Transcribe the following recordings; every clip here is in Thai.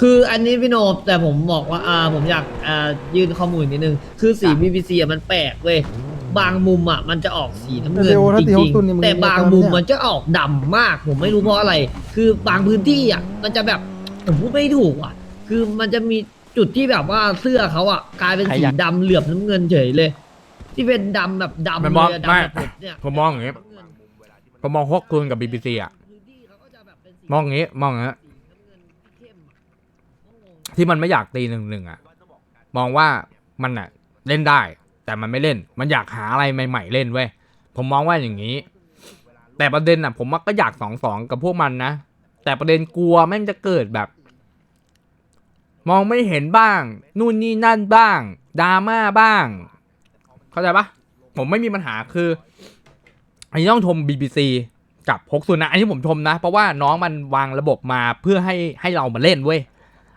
คืออันนี้พี่โนบแต่ผมบอกว่าอ่าผมอยากอ่ายื่นข้อมูลนิดนึง คือสี BBC อะมันแปลกเว้ยบางมุมอะมันจะออกสีน้ำเงินเร็วถ้าจตีริฮกงซุนนี่มึๆงแต่บางมุมเนี่ยมันจะออกดำมาก ผมไม่รู้เพราะอะไร คือบางพื้นที่อะมันจะแบบผมพูดไม่ถูกอะ คือมันจะมีจุดที่แบบว่าเสื้อเขาอะกลายเป็นใครสีอยากดำเหลือบน้ำเงินเฉยเลย ที่เป็นดำแบบดำมันเลมองยอะไม่ดำแบบผมเนี่ยผมมองอย่างงี้ ผมมองฮกคุนกับ BBC อะ มองอย่างงี้ มองอย่างงี้ ที่มันไม่อยากตีหนึ่งหนึ่งอะ มองว่ามันอะ เล่นได้ แต่มันไม่เล่น มันอยากหาอะไรใหม่ ๆ เล่นเว้ยผมมองว่าอย่างนี้ แต่ประเด็นอะ ผมก็อยากสองสองกับพวกมันนะแต่ประเด็นกลัวแม่งจะเกิดแบบ มองไม่เห็นบ้าง นู่นนี่นั่นบ้างดราม่าบ้าง เข้าใจปะผมไม่มีปัญหาคือ อันนี้ต้องชม BBC กับฮกซุนนะ อันนี้ผมชมนะ เพราะว่าน้องมันวางระบบมาเพื่อให้ให้เรามาเล่นเว้ย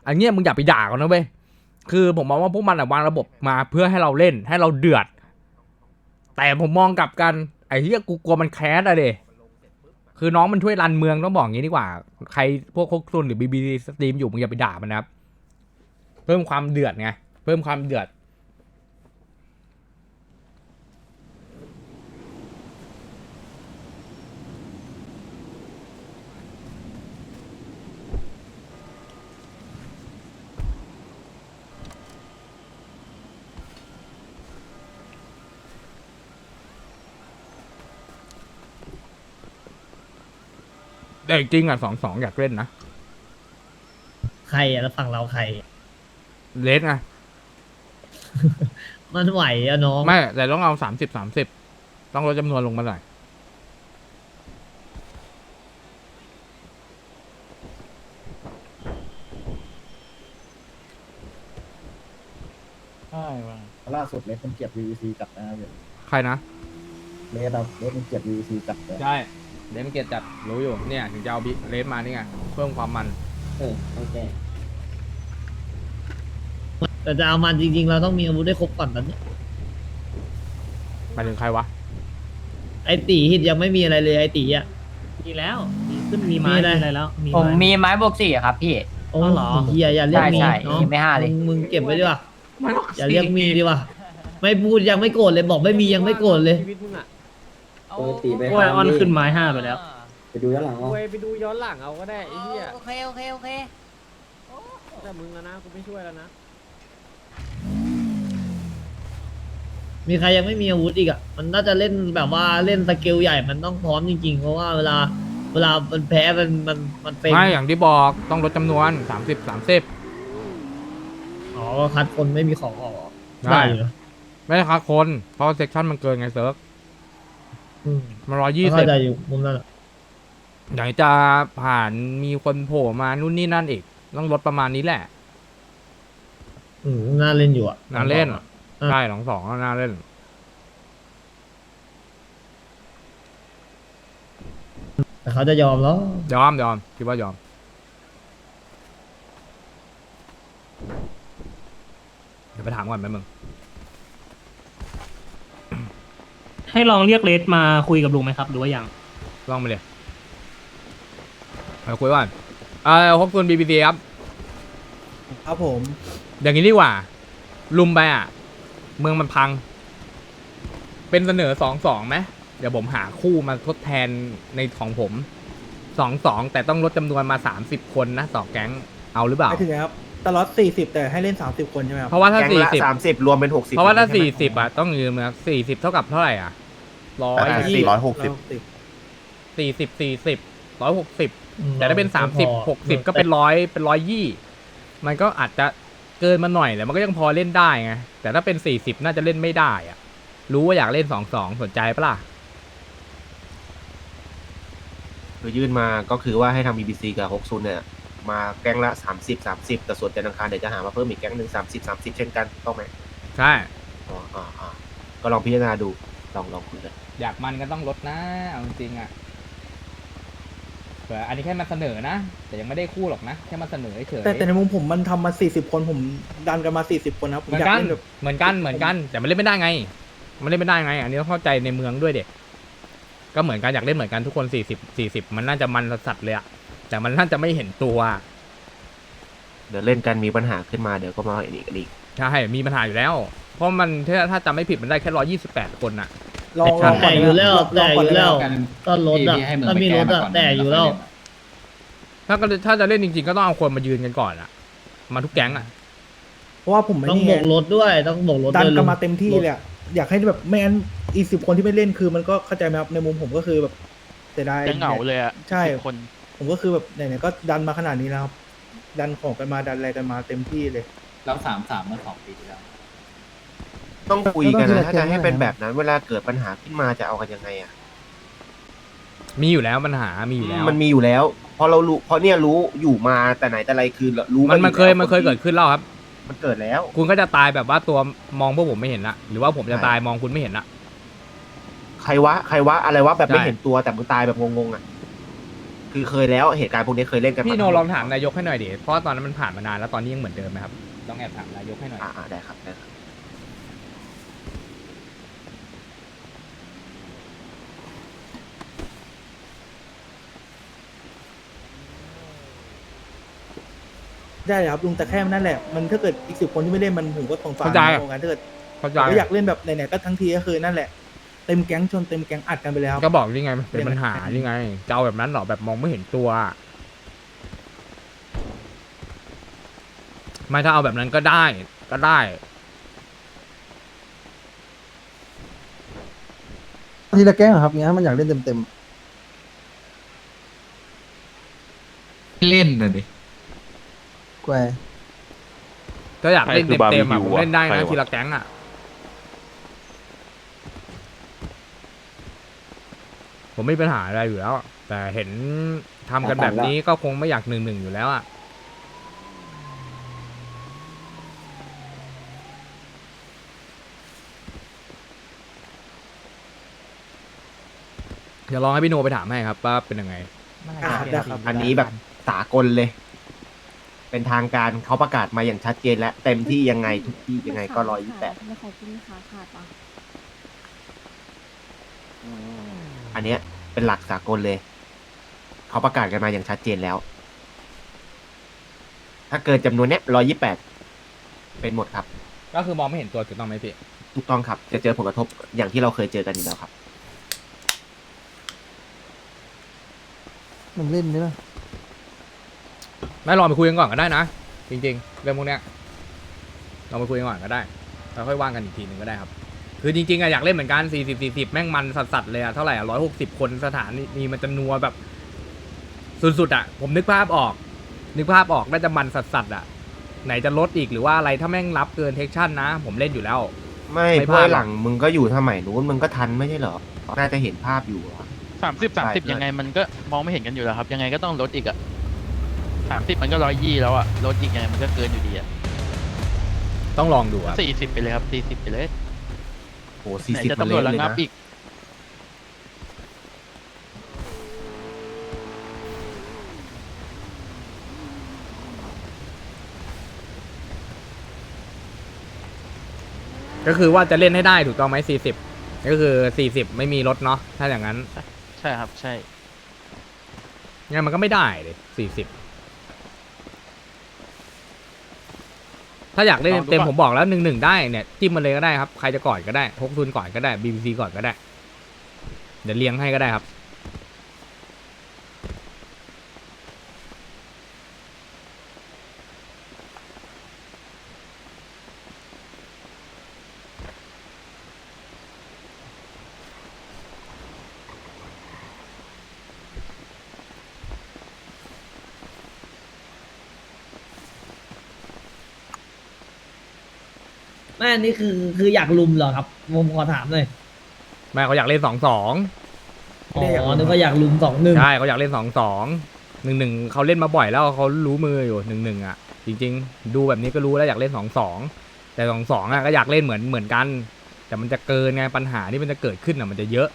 อันเนี้ยมึงอย่าไปด่ากันนะเว้ยคือผมมองว่าพวกมันอะวางระบบมาเพื่อให้เราเล่นให้เราเดือด แต่ผมมองกลับกันไอ้ที่กูกลัวมันแคสอะเดคือน้องมันช่วยรันเมืองต้องบอกอย่างนี้ดีกว่า ใครพวกคกซุนหรือบีบีสตรีมอยู่มึงอย่าไปด่ามันนะครับ เพิ่มความเดือดไงเพิ่มความเดือด แต่จริงๆอะสองสองอยากเล่นนะใครอะแล้วฝั่งเราใคร เลสไงมันไหวอะน้องไม่แต่ต้องเอาสามสิบสามสิบต้องลดจำนวนลงมาหน่อยใช่ว่ะล่าสุดเลสเป็นเกียรติ VVC จัดนะครับพี่ใครนะเลสครับเลสเป็นเกียรติ VVC จัดเลยใช่ เลสเกียรติจัดรู้อยู่เนี่ยถึงจะเอาบิเลสมานี่ไงเพิ่มความมันเออโอเคแต่จะเอามันจริงๆ เราต้องมีอาวุธได้ครบก่อนตอนนี้หมายถึงใครวะไอตีฮิตยังไม่มีอะไรเลยไอตีอะ มีแล้ว มีขึ้นมีไม้มีอะไรมีอะไรแล้ว มีผมไม้มีไม้บวกสี่อะครับพี่ โอ้อ๋อเหรอ เฮียอย่าเรียกใช่มีใช่เนาะมีไม่ห้าเลยมึงมึงเก็บไว้ดีกว่าอย่าเรียกมีดีกว่า ไม่พูดยังไม่โกรธเลยบอกไม่มียังไม่โกรธเลยชีวิตมึงอะ โอ้ยตีไปโอ้ยออนขึ้นไม้ห้าไปแล้ว ไปดูย้อนหลังเอาโอ้ยไปดูย้อนหลังเอาก็ได้ไอ้เหี้ยโอเค โอเค โอเค แต่มึงแล้วนะกูไม่ช่วยแล้วนะ มีใครยังไม่มีอาวุธอีกอะ มันน่าจะเล่นแบบว่าเล่นสเกลใหญ่ มันต้องพร้อมจริงๆ เพราะว่าเวลาเวลามันแพ้ มันมันมันเป็น ไม่อย่างที่บอกต้องลดจำนวนสามสิบสามสิบอ๋อคัดคนไม่มีของออกเหรอได้ ได้อยู่นะไม่ใช่ค่าคนเพราะเซกชันมันเกินไงเซิร์ฟ อืมมันร้อยยี่สิเข้าบใจอยู่มุมนั้นอะอย่างจะผ่านมีคนโผล่มานู่นนี่นั่นอีก ต้องลดประมาณนี้แหละอืมน่าเล่นอยู่อะน่าเล่นอะใช่สองสองก็น่าเล่น แต่เขาจะยอมแล้วยอมยอมคิดว่ายอม เดี๋ยวไปถามก่อนไหมมึง ให้ลองเรียกเลสมาคุยกับลุงไหมครับ หรือว่ายัง ลองไปเลยเอาคุยก่อนเออฮกซุนบีบีซีครับ ครับผม อย่างนี้ดีกว่า ลุมไปอะ เมืองมันพัง เป็นเสนอสองสองไหมเดี๋ยวผมหาคู่มาทดแทนในของผมสองสองแต่ต้องลดจำนวนมาสามสิบคนนะต่อแก๊งเอาหรือเปล่า ไม่ถึงครับตลอดสี่สิบแต่ให้เล่นสามสิบคนใช่ไหมครับ เพราะว่าถ้าแก๊งสี่ละสิบสามสิบรวมเป็นหกสิบเพราะว่าถ้าสี่สิบอะต้องยืมนะสี่สิบเท่ากับเท่าไหร่อะ ร้อยสี่ร้อยหกสิบสี่สิบสี่สิบร้อยหกสิบอืมแต่ถ้าเป็นสามสิบพอหกสิบก็เป็นร้อยเป็นร้อยยี่มันก็อาจจะเกินมาหน่อยแต่มันก็ยังพอเล่นได้ไงแต่ถ้าเป็นสี่สิบน่าจะเล่นไม่ได้อะรู้ว่าอยากเล่นสองสองสนใจปะล่ะคือยื่นมาก็คือว่าให้ทาง BBC กับฮกซุนเนี่ย มาแก๊งละสามสิบสามสิบแต่ส่วนจันทร์อังคารเดี๋ยวจะหามาเพิ่มอีกแก๊งหนึ่งสามสิบสามสิบเช่นกัน ต้องไหมใช่อ๋ออ๋ออ๋อก็ลองพิจารณาดู ลองลองคุยกันอยากมันก็ต้องลดนะเอาจริงๆอะเผื่ออันนี้แค่มาเสนอนะ แต่ยังไม่ได้คู่หรอกนะ แค่มาเสนอเฉยแต่แต่ในมุมผมมันทำมาสี่สิบคนผมดันกันมาสี่สิบคนนะครับผมเหมืออยานกกัน เล่นแบบเหมือนกัน เหมือนกัน แต่มันเล่นไม่ได้ไง มันเล่นไม่ได้ไง อันนี้ต้องเข้าใจในเมืองด้วยเด็ก ก็เหมือนกันอยากเล่นเหมือนกันทุกคนสี่สิบสี่สิบมันน่าจะมันสัตว์เลยอะแต่มันน่าจะไม่เห็นตัว เดี๋ยวเล่นกันมีปัญหาขึ้นมาเดี๋ยวก็มาอีกอีก ใช่ มีปัญหาอยู่แล้วเพ ราะมันถ้าถ้าจำไม่ผิดมันได้แค่ร้อยี่สิบแปดคนอะลองลองก่แต่อนอยู่แล้วลองแต่ก่อนยู่เลยแล้วกันต้นรถอะถ้ามีรถอะแต่อยู่แล้ว ถ้าก็ถ้าจะเล่นจริงๆก็ต้องเอาคนมายืนกันก่อนอะมาทุกแก๊งอะเพราะว่าผมไม่ต้องนี่โบไงกรถด้วยต้องโบกรถดันด้วยกันลุงมาเต็มที่เลยอะอยากให้แบบไม่งั้นอีสิบคนที่ไม่เล่นคือมันก็เข้าใจไหมครับในมุมผมก็คือแบบเสียดายจะเหงาเลยอะใช่สิบคน ผมก็คือแบบไหนๆก็ดันมาขนาดนี้แล้วครับ ดันของกันมาดันอะไรกันมาเต็มที่เลย แล้วสามสามเมื่อสองปีที่แล้ว ต้องคุยกันก็ต้อนะงถ้าทีจะละให้แก๊งเป็นนะแบบนั้น เวลาเกิดปัญหาขึ้นมาจะเอากันยังไงอะ มีอยู่แล้วปัญหา มีอยู่แล้วมันมีอยู่แล้วเพราะเรารู้เพราะเนี่ยรู้อยู่มาแต่ไหนแต่ไรคือรู้มันมันอเคยแล้วมันเคยเกิดขึ้นแล้วครับ มันเกิดแล้ว คุณก็จะตายแบบว่าตัวมองพวกผมไม่เห็นละหรือว่าผมจะใช่ตายมองคุณไม่เห็นละ ใครวะ ใครวะ อะไรวะแบบไม่ใช่เห็นตัวแต่มึงตายแบบงงๆอะ คือเคยแล้วเหตุการณ์พวกนี้เคยเล่นกันพี่โนมาลองถามนายกให้หน่อยดิเพราะว่าตอนนั้นมันผ่านมานานแล้วตอนนี้ยังเหมือนเดิมไหมครับลองแอบถามนายกให้หน่อยอ่าได้ครับได้ครับ ได้ครับลุงแต่แค่นั่นแหละมันถ้าเกิดอีกสิบคนที่ไม่เล่นมันผมก็สงสารเข้าใจโรงงานถ้าเกิดเข้าใจผมก็อยากเล่นแบบไหนๆก็ทั้งทีก็คือนั่นแหละเต็มแก๊งชนเต็มแก๊งอัดกันไปแล้ว ก็บอกนี่ไงมันเป็นปัญหานี่ไงจะเอาแบบนั้นเหรอแบบมองไม่เห็นตัว ไม่ถ้าเอาแบบนั้นก็ได้ ก็ได้ ทีละแก๊งเหรอครับเงี้ยมันอยากเล่นเต็มเต็มเล่นน่ะดิๆแกวถ้าอยากเล่นใครคือเต็มๆอะบาร์บีคิวผมเล่นได้ใครนะวะ ทีละแก๊งอะผมไม่มีปัญหาอะไรอยู่แล้วแต่เห็นทำกันแบบนี้ก็คงไม่อยากหนึ่งหนึ่งอยู่แล้วอะเดี๋ยวลองให้พี่โนไปถามให้ครับว่าเป็นยังไง อ่าได้ครับ อันนี้แบบสากลเลย เป็นทางการเขาประกาศมาอย่างชัดเจนแล้วเต็มที่ยังไงทุกที่ยังไงก็ร้อยยี่แปดไม่ขอกินขาขาดปะอันเนี้ยเป็นหลักสากลเลย เขาประกาศกันมาอย่างชัดเจนแล้ว ถ้าเกินจำนวนเนี้ยร้อยยี่แปดเป็นหมดครับ ก็คือมองไม่เห็นตัวถูกต้องไหมพี่ ถูกต้องครับ จะเจอผลกระทบอย่างที่เราเคยเจอกันอยู่แล้วครับ มันเล่นได้ไหม ไม่ลองไปคุยกันก่อนก็ได้นะ จริงๆเรื่องพวกเนี้ยลองไปคุยกันก่อนก็ได้แล้วค่อยว่างกันอีกทีหนึ่งก็ได้ครับ คือจริงๆอะอยากเล่นเหมือนกันสี่สิบสี่สิบแม่งมันสัสๆเลยอะเท่าไหร่อะร้อยหกสิบคนสถานีมันจะนัวแบบสุดๆอะผมนึกภาพออก นึกภาพออกน่าจะมันสัสๆอะไหนจะลดอีกหรือว่าอะไรถ้าแม่งรับเกินเทคชั่นนะ ผมเล่นอยู่แล้ว ไม่ไม่เพพลาดราะหลังมึงก็อยู่สมัยนู้นมึงก็ทันไม่ใช่เหรอน่าจะเห็นภาพอยู่อะ สามสิบสามสิบใช่ ยังไงมันก็มองไม่เห็นกันอยู่แล้วครับ ยังไงก็ต้องลดอีกอะ สามสิบมันก็ร้อยยี่แล้วอะลดอีกยังไงมันก็เกินอยู่ดีอะต้องลองดูครับสี่สิบไปเลยครับสี่สิบไปเลยโหสี่ไหนสิบจะมันตำรเล่วจนระเลยงับนะอีกก็คือว่าจะเล่นให้ได้ถูกต้องไหมสี่สิบก็คือสี่สิบไม่มีลดเนาะถ้าอย่างนั้นใช่ครับใช่งั้นมันก็ไม่ได้เลยสี่สิบ ถ้าอยากเล่นเต็มๆผมบอกแล้วหนึ่งหนึ่งได้เนี่ยจิ้มมาเลยก็ได้ครับใครจะก่อนก็ได้พกทุนก่อนก็ได้บีบีซีก่อนก็ได้ เดี๋ยวเลี้ยงให้ก็ได้ครับ นนี่คือคืออยากลุมเหรอครับผมขอถามหน่อยแม่เขาอยากเล่นสองสองอ๋อนึกว่าอยากลุมสองหนึ่งใช่เขาอยากเล่นสองสองหนึ่งหนึ่งเขาเล่นมาบ่อยแล้วเขารู้มืออยู่หนึ่งหนึ่งอะ จริง ๆ ดูแบบนี้ก็รู้แล้วอยากเล่นสองสองแต่สองสองอะก็อยากเล่นเหมือนเหมือนกัน แต่มันจะเกินไงปัญหาที่มันจะเกิดขึ้นอะมันจะเยอะ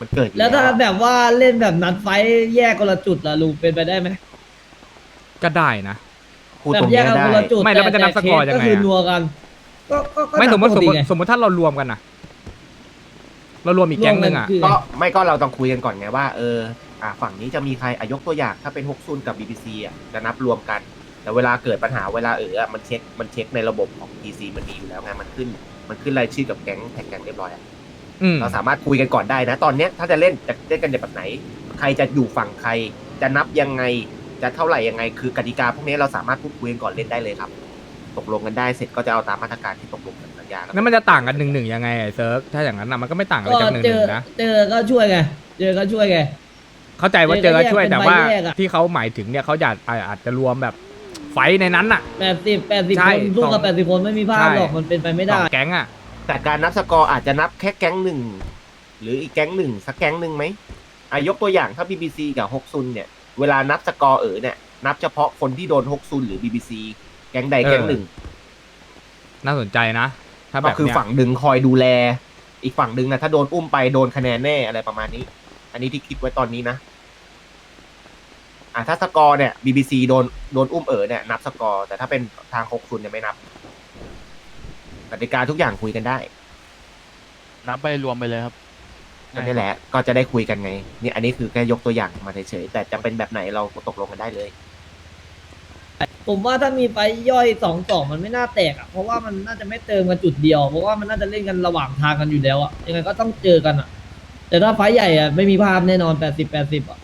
มันเกิดอยู่แล้วถ้าอะแบบว่าเล่นแบบนัดไฟท์แยกคนละจุดล่ะลุงเป็นไปได้ไหมก็ได้นะ พูดแบตรบงแยเนี้กยกันได้คนละจุดไม่แล้วมันจะนับสกอร์ยังไงอะ ก็คือนัวกัน ก็ก็ก็ไม่สมมตินับสมปมกติไงสมมติถ้าเรารวมกันนะเรารวมอีกแก๊งหนึ่งอะร่วมก็กันไม่ก็เราต้องคุยกันก่อนไงว่าเอออะฝั่งนี้จะมีใครอายกตัวอย่างถ้าเป็นฮกซุนกับ BBC อะจะนับรวมกัน แต่เวลาเกิดปัญหาเวลาเอออะมันเช็คมันเช็คในระบบของ TC มันมีอยู่แล้วไงมันขึ้น มันขึ้นรายชื่อกับแก๊งแท็กแก๊งเรียบร้อยอะอืมเราสามารถคุยกันก่อนได้นะ ตอนเนี้ยถ้าจะเล่นจะเล่นกันแบบไหน ใครจะอยู่ฝั่งใครจะนับยังไง จะเท่าไหร่ยังไงคือกติกาพวกนี้เราสามารถพูดคุยกันก่อนเล่นได้เลยครับ ตกลงกันได้เสร็จก็จะเอาตามมาตรการที่ตกลงกันสัญญากันแล้วมันจะต่างกันหนึ่งหนึ่งยังไงไอ้เซิร์ฟถ้าอย่างนั้นอะมันก็ไม่ต่างอะไรก็จากหนึ่งเจหอนึ่งนะเจอก็ช่วยไงเจอก็ช่วยไงเข้าใจว่าเจเจออก็ก็ช่วยแยกเป็นแต่ว่าใบแยกอะที่เขาหมายถึงเนี่ยเขาอยากอาจจะรวมแบบไฟท์ในนั้นอะแปดสิบแปดสิบใช่คนสู้กับสองแปดสิบคนไม่มีภาพใช่หรอกมันเป็นไปไม่สได้องแก๊งอะแต่การนับสกอร์อาจจะนับแค่แก๊งหนึ่งหรืออีกแก๊งหนึ่งสักแก๊งหนึ่งไหมอายกตัวอย่างถ้า BBC กับฮกซุนเนี่ย เวลานับสกอร์เออเนี่ย นับเฉพาะคนที่โดนฮกซุนหรือ BBC แก๊งใดแก๊งหนึ่ง น่าสนใจนะ ถ้าแบก็บคือเนี้ยฝั่งหนึ่งคอยดูแล อีกฝั่งหนึ่งนะถ้าโดนอุ้มไปโดนคะแนนแน่อะไรประมาณนี้ อันนี้ที่คิดไว้ตอนนี้นะ อ่าถ้าสกอร์เนี่ย BBC โดนโดนอุ้มเอ๋อเนี่ยนับสกอร์ แต่ถ้าเป็นทางหกซุนเนี่ยไม่นับกติกาทุกอย่างคุยกันได้ นับไปรวมไปเลยครับ ก็นี่แหละ ก็จะได้คุยกันไง นี่อันนี้คือแค่ยกตัวอย่างมาเฉยๆ แต่จะเป็นแบบไหนเราตกลงกันได้เลย ผมว่าถ้ามีไฟย่อยสองสองมันไม่น่าแตกอะเพราะว่ามันน่าจะไม่เติมกันจุดเดียว เพราะว่ามันน่าจะเล่นกันระหว่างทางกันอยู่แล้วอะยังไงก็ต้องเจอกันอะ แต่ถ้าไฟใหญ่อะไม่มีภาพแน่นอนแปดสิบแปดสิบอะ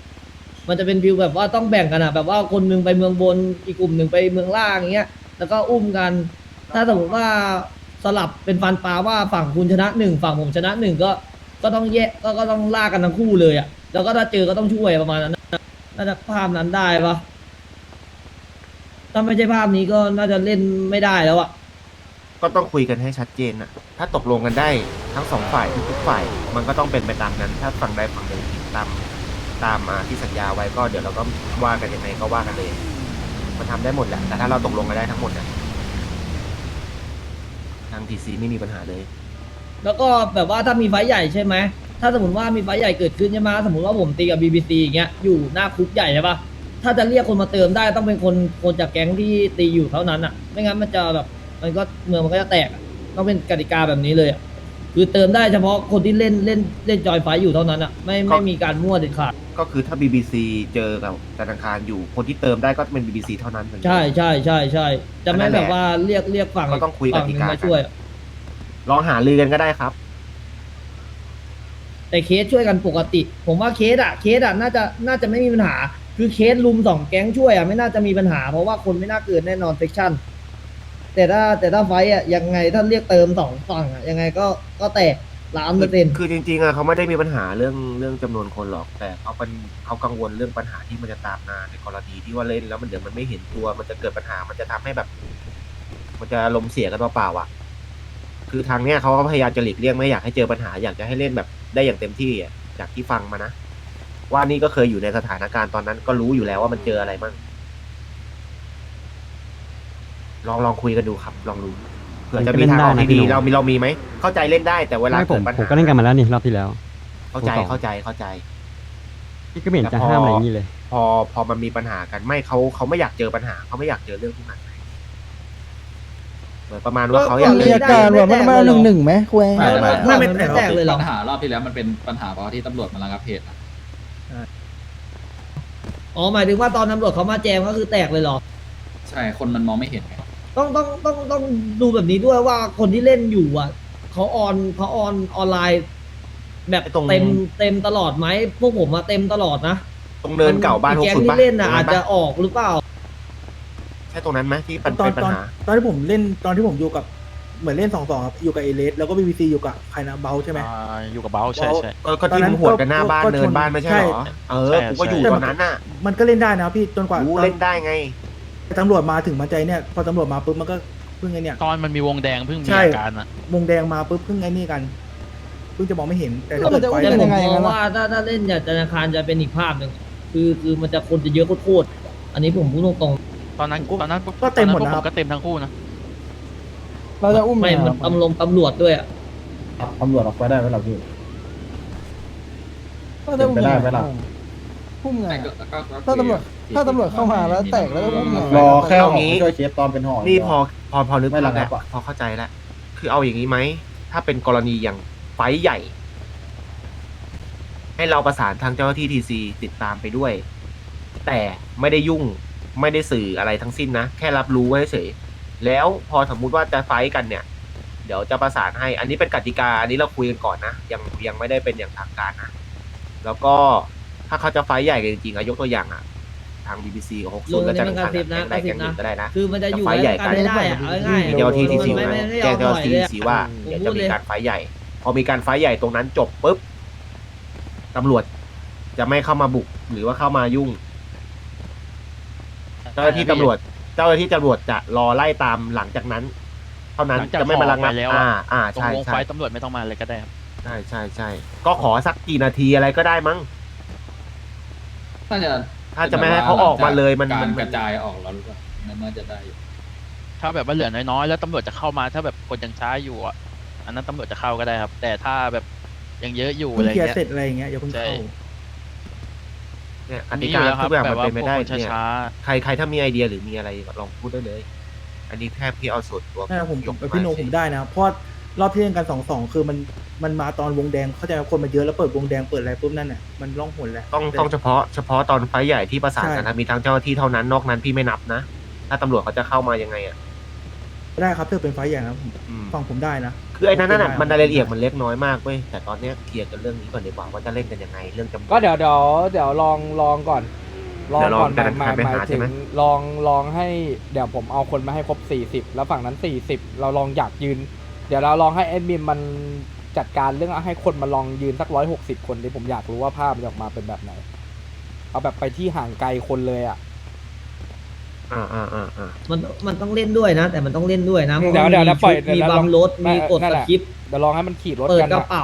มันจะเป็นฟิลแบบว่าต้องแบ่งกันอะแบบว่าคนหนึงไปเมืองบนอีกกลุ่มหนึ่งไปเมืองล่างอย่างเงี้ย แล้วก็อุ้มกัน ถ้าสมมติว่าสลับเป็นฟันปลาว่าฝั่งคุณชนะหนึ่งฝั่งผมชนะหนึ่งก็ ก็ต้องแยกก็ก็ต้องล่ากันทั้งคู่เลยอะ แล้วก็ถ้าเจอก็ต้องช่วยประมาณนั้นนะน่าจะภาพนั้นได้ปะถ้าไม่ใช่ภาพนี้ก็น่าจะเล่นไม่ได้แล้วอะก็ต้องคุยกันให้ชัดเจนนะถ้าตกลงกันได้ทั้งสองฝ่ายทุกๆฝ่าย มันก็ต้องเป็นไปตามนั้น ถ้าฝั่งใดฝั่งหนึ่งผิดตามตามมาที่สัญญาไว้ก็เดี๋ยวเราก็ว่ากันยังไงก็ว่ากันเลย มันทำได้หมดแหละ แต่ถ้าเราตกลงกันได้ทั้งหมดเนี่ยทางทีซีไม่มีปัญหาเลย แล้วก็แบบว่าถ้ามีไฟท์ใหญ่ใช่ไหมถ้าสมมติว่ามีไฟท์ใหญ่เกิดขึ้นใช่ไหมสมมติว่าผมตีกับ BBC อย่างเงี้ยอยู่หน้าคุกใหญ่ใช่ปะถ้าจะเรียกคนมาเติมได้ต้องเป็นคนคนจากแก๊งที่ตีอยู่เท่านั้นอะไม่งั้นมันจะแบบมันก็เมืองมันก็จะแตกอะต้องเป็นกติกาแบบนี้เลยอะคือเติมได้เฉพาะคนที่เล่นเล่นเล่นจอยไฟท์อยู่เท่านั้นอะไม่ไม่มีการมั่วเด็ดขาด ก็คือถ้า BBC เจอกับธนาคารอยู่คนที่เติมได้ก็เป็น BBC เท่านั้นเหมือนกัน ใช่ใช่ใช่ใช่จะไม่นั่นแหแบละบว่าเรียกเรียกฝั่งก็ต้องคุยกฝั่งหตินึ่งกามากันช่วยอะ ลองหาลือกันก็ได้ครับ แต่เคสช่วยกันปกติ ผมว่าเคสอะเคสอะน่าจะน่าจะไม่มีปัญหา คือเคสลุมสองแก๊งช่วยอะไม่น่าจะมีปัญหา เพราะว่าคนไม่น่าเกินแน่นอนเซกชั่น แต่ถ้าแต่ถ้าไฟต์อะยังไงถ้าเรียกเติมสองฝั่งอะยังไงก็ก็แตกล้านเปอร์เซ็นต์คือจริงๆอะเขาไม่ได้มีปัญหาเรื่องเรื่องจำนวนคนหรอก แต่เขาเป็นเขากังวลเรื่องปัญหาที่มันจะตามมาในกรณีที่ว่าเล่นแล้วมันเดี๋ยวมันไม่เห็นตัว มันจะเกิดปัญหามันจะทำให้แบบ มันจะลมณ์เสียกันเปล่าๆอะ คือทางเนี้ยเขาก็พยายามจะหลีกเลี่ยงไม่อยากให้เจอปัญหาอยากจะให้เล่นแบบได้อย่างเต็มที่อะจากที่ฟังมานะว่านี่ก็เคยอยู่ในสถานการณ์ตอนนั้นก็รู้อยู่แล้วว่ามันเจออะไรบ้างลองลองคุยกันดูครับ ลองดูเผื่อจะมีทางออกที่ดีเรามีเรามีไหมเข้าใจเล่นได้แต่เวลาไม่ผมเกิดปัญหาผมก็เล่นกันมาแล้วนี่รอบที่แล้ว เข้าใจผมสองเข้าใจเข้าใจ พี่ก็ไม่เห็นแต่จะพอห้ามอะไรอย่างนี้เลย พอพอมันมีปัญหากันไม่เขาเขาไม่อยากเจอปัญหาเขาไม่อยากเจอเรื่องที่มันเห มือนประมาณว่าเขาอยากมีเล่น อาการแบบมันมาหนึ่งหนึ่งไหมคุย ไม่ไม่ไม่ไม่ไม่แตกเลยเหรอ ปัญหารอบที่แล้วมันเป็นปัญหาเพราะที่ตำรวจมาระงับเหตุอะอ๋อหมายถึงว่าตอนตำรวจเขามาแจมก็คือแตกเลยเหรอ ใช่ คนมันมองไม่เห็นไงต้องต้องต้องต้องดูแบบนี้ด้วยว่าคนที่เล่นอยู่อะเขาออนเขาออนออนไลน์ แบบตรง เต็มเต็มตลอดไหมพวกผมมาเต็มตลอดนะตรงเนินเก่าบ้านหกแก๊งศูนย์ที่ปะเล่นน่ะตรงอานั้จนจะปะออกหรือเปล่า ใช่ตรงนั้นไหมที่เป็นตอนเป็นปัญตอนหา ตอนที่ผมเล่นตอนที่ผมอยู่กับเหมือนเล่นสองสองครับอยู่กับเอเลสแล้วก็บีบีซีอยู่กับใครนะเบลใช่ไหม อ่าอยู่กับเบลใช่ใช่ ก็ก็ตอนที่นั้นมึงหวดกันหน้าบ้านก็เนิชนนบ้านไม่ใช่ใช่เหรอ เออใช่กูก็อยู่ใช่ตอนนั้นน่ะมันก็เล่นได้นะพี่จนกว่ากูตอนเล่นได้ไง ตำรวจมาถึงมาใจเนี่ยพอตำรวจมาปุ๊บมันก็เพิ่งไอ้เนี่ย ตอนมันมีวงแดงเพิ่งมีใช่ อาการอะวงแดงมาปุ๊บเพิ่งไอ้นี่กันเพิ่งจะมองไม่เห็นแต่แล้ถ้าวมัเกินดจะไฟอุ้มแต่กันผมยังไงมองกันล่ะว่าถ้าถ้าเล่นจากธนาคารจะเป็นอีกภาพหนึ่งคือคือมันจะคนจะเยอะโคตรๆอันนี้ผมพูดตรงต อนนั้นตอนนั้นก็เต็มหมดตอนนะนั้นคพวรับกผมก็เต็มทั้งคู่นะ เราจะอุ้มๆไม่ยังไงมันครับตำรวจตำรวจด้วยอะตำรวจออกไปได้ไหมล่ะพี่ เราจะอุ้มยังเป็นไปได้ไงไหมล่ะอุ้มไงก็ก็ก็ถ้าตำรวจถ้าตำรวจเข้ามาแล้วแตกแล้วก็อุ้มไงรอแค่เอางี้ช่วยเคสตอนเป็นห่อนี่พอพอพอนึกไม่ภาระพงัแล้วบอะ พอเข้าใจแล้ว คือเอาอย่างนี้ไหม ถ้าเป็นกรณีอย่างไฟท์ใหญ่ ให้เราประสานทางเจ้าหน้าที่ทีซีติดตามไปด้วย แต่ไม่ได้ยุ่ง ไม่ได้สื่ออะไรทั้งสิ้นนะ แค่รับรู้ไว้เฉย แล้วพอสมมุติว่าจะไฟท์กันเนี่ย เดี๋ยวจะประสานให้ อันนี้เป็นกติกา อันนี้เราคุยกันก่อนนะ ยังยังไม่ได้เป็นอย่างทางการนะ แล้วก็ถ้าเขาจะไฟท์ใหญ่กันจริงๆอะยกตัวอย่างอะทาง BBC กับ60ลงแล้วในจะมันกระขันซิบแกนะงได้กระซิแกบงนะอื่นก็ได้นะ คือมันจะอยู่จะไฟท์ใหญ่กันไม่ได้อะเอาง่ายๆเจ้าที่ทีซีไม่ไม่ไม่แจ้งเอาเจ้าหน่อยที่เลทียอะซีว่าผมเดี๋ยวพูจะดมีเลยการไฟท์ใหญ่ พอมีการไฟท์ใหญ่ตรงนั้นจบปุ๊บตำรวจจะไม่เข้ามาบุกหรือว่าเข้ามายุ่ง เจ้าหน้าที่ตำรวจ เจ้าหน้าที่ตำรวจจะรอไล่ตามหลังจากนั้น เท่านั้นหลังจากจะไม่มาระงับขอไปแล้วอ่าอะอ่าตรงใช่วงไฟใช่ตำรวจไม่ต้องมาเลยก็ได้ครับ ใช่ใช่ใช่ก็ขอสักกี่นาทีอะไรก็ได้มั้ง น่าจะถ้าจะไม่ให้เขาออกมาเลยมันกามัรนกระจายออกแล้วหรือเปล่านั่นน่าจะได้อยู่ถ้าแบบว่าเหลือน้อยๆ แล้วตำรวจจะเข้ามาถ้าแบบคนยังช้าอยู่อะอันนั้นตำรวจจะเข้าก็ได้ครับ แต่ถ้าแบบยังเยอะอยู่เพิ่อะงไรเคลียร์เงี้ย เสร็จอะไรอย่างเงี้ยอย่าเพิ่งใช่ เข้า เนี่ยกอันตินี้อกายู่แล้วคทุรับกอย่างแบมันบว่าเป็นพไปวกได้คนเนี่ยช้าใครใครถ้ามีไอเดียหรือมีอะไรลองพูดได้เลย อันนี้แค่พี่เอาส่วนตัวใช่ผมยกกับพี่โนาผมได้นะเพราะรอบที่เล่นกันสองสองคือมันมันมาตอนวงแดงเข้าใจว่าคนมาเยอะแล้วเปิดวงแดงเปิดอะไรปุ๊บนั่นน่ะมันล่องหนแหละต้องต้องเฉพาะเฉพาะตอนไฟท์ใหญ่ที่ประสานกันใช่นะมีทางเจ้าหน้าที่เท่านั้นนอกนั้นพี่ไม่นับนะ ถ้าตำรวจเขาจะเข้ามายังไงอะได้ครับถ้าเป็นไฟล์ใหญ่นะอืมฟังผมได้นะ คือไอ้นั้นน่ะได้มันรายละเอียดมันเล็กน้อยมากเว้ยแต่ตอนเนี้ยเคลียร์กันเรื่องนี้ก่อนดีกว่าว่าจะเล่นกันยังไงเรื่องจำนวน ก็เดี๋ยวเดี๋ยวเดี๋ยวลองลองก่อน ลองเดี๋ยวลองก่อนหกัมายนหมายไปหหามายใช่ถึงไหม ลองลองให้เดี๋ยวผมเอาคนมาให้ครบสี่สิบแล้วฝั่งนั้นสี่สิบเราลองอยากยืน เดี๋ยวเราลองให้แอดมินมันจัดการเรื่องให้คนมาลองยืนสักร้อยหกสิบคนดิผมอยากรู้ว่าภาพมันจะออกมาเป็นแบบไหน เอาแบบไปที่ห่างไกลคนเลยอะ อ่าอ่าอ่าอ่า มันมันต้องเล่นด้วยนะ แต่มันต้องเล่นด้วยนะเดี๋ยวเดี๋ยวมีเดี๋ยวปล่อยชุดมีเดี๋ยวบัลองงรถมีกดนั่นสแหละ คริปต์เดี๋ยวลองให้มันขี่รถเปิดกันกระอะเป๋า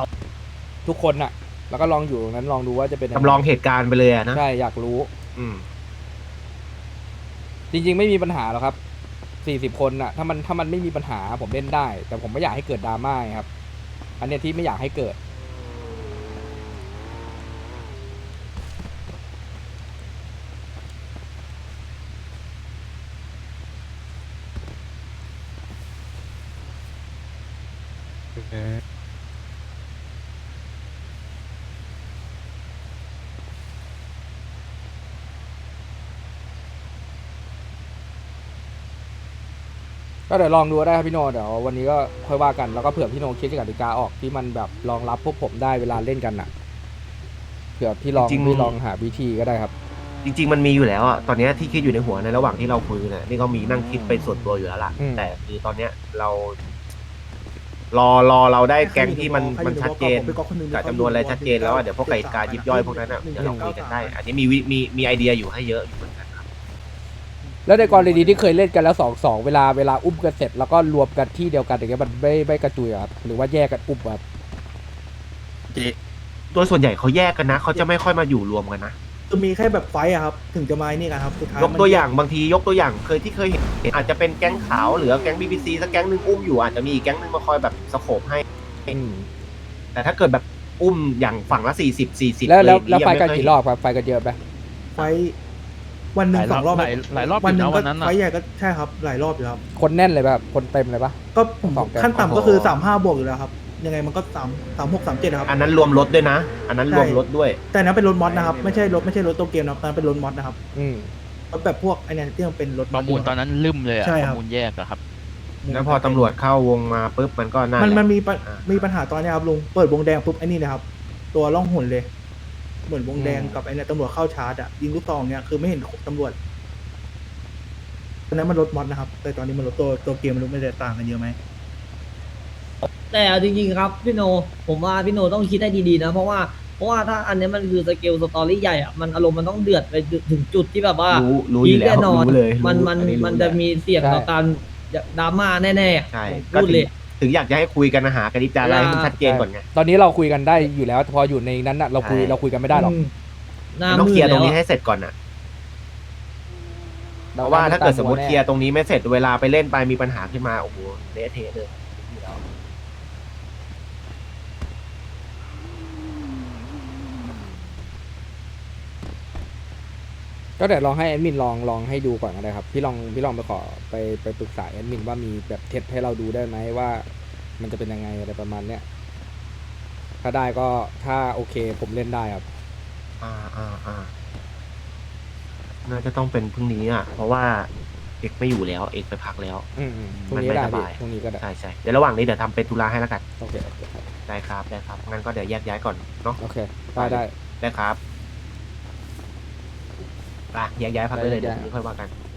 ทุกคนอะ แล้วก็ลองอยู่ตรงนั้นลองดูว่าจะเป็นยังไงจำลองเหตุการณ์ไปเลยอะนะใช่อยากรู้ อืม จริง ๆ ไม่มีปัญหาหรอกครับ สี่สิบคนน่ะ ถ้ามันถ้ามันไม่มีปัญหาผมเล่นได้ แต่ผมไม่อยากให้เกิดดราม่าไงครับ อันเนี้ยที่ไม่อยากให้เกิด ก็เดี๋ยวลองดูก็ได้ครับพี่โนเดี๋ยววันนี้ก็ค่อยว่ากันแล้วก็เผื่อพี่โนคิดกติกาออกที่มันแบบรองรับพวกผมได้เวลาเล่นกันน่ะเผื่อพี่ลองจริงๆ พี่ลองหาวิธีก็ได้ครับ จริง ๆ มันมีอยู่แล้วอะ ตอนเนี้ยที่คิดอยู่ในหัวในระหว่างที่เราคุยเนี่ยนี่ก็มีนั่งคิดเป็นส่วนตัวอยู่แล้วล่ะ อืม แต่แต่คือตอนเนี้ยเรา รอรอเราได้แก๊งที่มันใครอยู่มันในชัดเจนวอลผมไปก๊อปคนหนึ่งกับจำนวนอะไรชัดเจนแล้วอะเดี๋ยวพวกไก่กายิบย่อยพวกนั้นอะเดี๋ยวเราคุยกันได้ อันนี้มีวิมีมีไอเดียอยู่ให้เยอะอยู่เหมือนกันครับแล้วในกรณีที่เคยเล่นกันแล้วสองสองเวลาเวลาอุ้มกันเสร็จแล้วก็รวมกันที่เดียวกันอย่างเงี้ยมันไม่ไม่กระจุยอะครับหรือว่าแยกกันอุ้มอะครับโดยส่วนใหญ่เขาแยกกันนะเขาจะไม่ค่อยมาอยู่รวมกันนะ คือมีแค่แบบไฟต์อะครับ ถึงจะมานี่กันครับสุดท้ายยกตัวอย่างบางทียกตัวอย่างเคยที่เคยเห็นอาจจะเป็นแก๊งขาวหรือแก๊งบีบีซีสักแก๊งหนึ่งอุ้มอยู่อาจจะมีอีกแก๊งหนึ่งมาคอยแบบสโคบให้อืมแต่ถ้าเกิดแบบอุ้มอย่างฝั่งละสี่สิบสี่สิบแล้วแล้วแล้วไฟกันกี่รอบครับไฟกันเยอะไหมไฟต์วันหนึ่งสองรอบหลายหลายรอบวันหนึ่งอยู่นะก็วันนั้นน่ะไฟต์ใหญ่ก็ใช่ครับหลายรอบอยู่ครับ คนแน่นเลยป่ะคนเต็มเลยป่ะ ก็ผมสองแก๊ง ขั้นต่ำก็คือสามห้าบวกอยู่แล้วครับ ยังไงมันก็สามสามหกสามเจ็ดครับอันนั้นรวมรถด้วยนะ อันนั้นรวมรถด้วย แต่นั้นเป็นรถมอดนะครับไม่ใช่รถไม่ใช่รถตัวเกมนะครับแต่เป็นรถมอดนะครับอืมรถแบบพวกไอ้เนี่ยที่มันเป็นรถ ประมูลตอนนั้นลืมเลยอะใช่ปครับ ระมูลแยกอะครับแล้วพอตำรวจเข้าวงมาปุ๊บมันก็น่ามันแหละมันมีปัญอ่ามี มีปัญหาตอนเนี้ยครับลุงเปิดวงแดงปุ๊บไอ้นี่นะครับ ตัวล่องหนเลย เหมือนวงแดงอืมกับไอ้เนี่ยตำรวจเข้าชาร์จอะยิงลูกซองเนี่ยคือไม่เห็นตำรวจตอนนั้นมันรถมอดนะครับ แต่ตอนนี้มันรถตัวตัวเกมมันรู้ไม่ได้ต่างกันเยอะไหม แต่เอาจริงๆครับพี่โน ผมว่าพี่โนต้องคิดให้ดีๆนะเพราะว่าเพราะว่าถ้าอันเนี้ยมันคือสเกลสตอรี่ใหญ่อะมันอารมณ์มันต้องเดือดไปถึงจุดที่แบบว่ารู้รู้อยู่แล้วแน่นอนรู้เลยมันรู้มันอัรู้มันจะอยู่แล้วมีเสี่ยงต่อการดราม่าแน่ๆใช่ผมก็พูดถึเลงยถึงอยากจะให้คุยกันนะหากันดิจาอะไรให้มันชัดเจนก่อนไง ตอนนี้เราคุยกันได้อยู่แล้วพออยู่ในนั้นน่ะเราคุยใช่ เราคุยกันไม่ได้หรอกมหน้ามันต้องมืเคลียดร์ตรงแล้วนี้อะให้เสร็จก่อนอะเพราะว่าถ้าเกิดสมมติเคลียร์ตรงนี้ไม่เสร็จเวลาไปเล่นไปมีปัญหาขึ้นมาโอ้โหเละเทะเลย ก็เดี๋ยวลองให้แอดมินลองลองให้ดูก่อนก็ได้ครับพี่ลองพี่ลองไปขอไปไปปรึกษาแอดมินว่ามีแบบเทสให้เราดูได้ไหมว่า มันจะเป็นยังไงอะไรประมาณเนี้ยถ้าได้ก็ถ้าโอเคผมเล่นได้ครับ อ่าอ่าอ่าน่าจะต้องเป็นพรุ่งนี้อะ เพราะว่าเอกไม่อยู่แล้ว เอกไปพักแล้ว อืมอืมพรุ่งมันนี้ไม่ได้สพี่บาย พรุ่งนี้ก็ได้ใช่ใช่เดี๋ยวระหว่างนี้เดี๋ยวทำเป็นตุลาให้แล้วกันโอเคโอเคครับได้ครับได้ครับงั้นก็เดี๋ยวแยกย้ายก่อนเนาะโอเคได้ได้ ได้ครับ ไปแยกย้ายพักได้เลยได้เดี๋ยวพรุ่งนี้ค่อยว่ากัน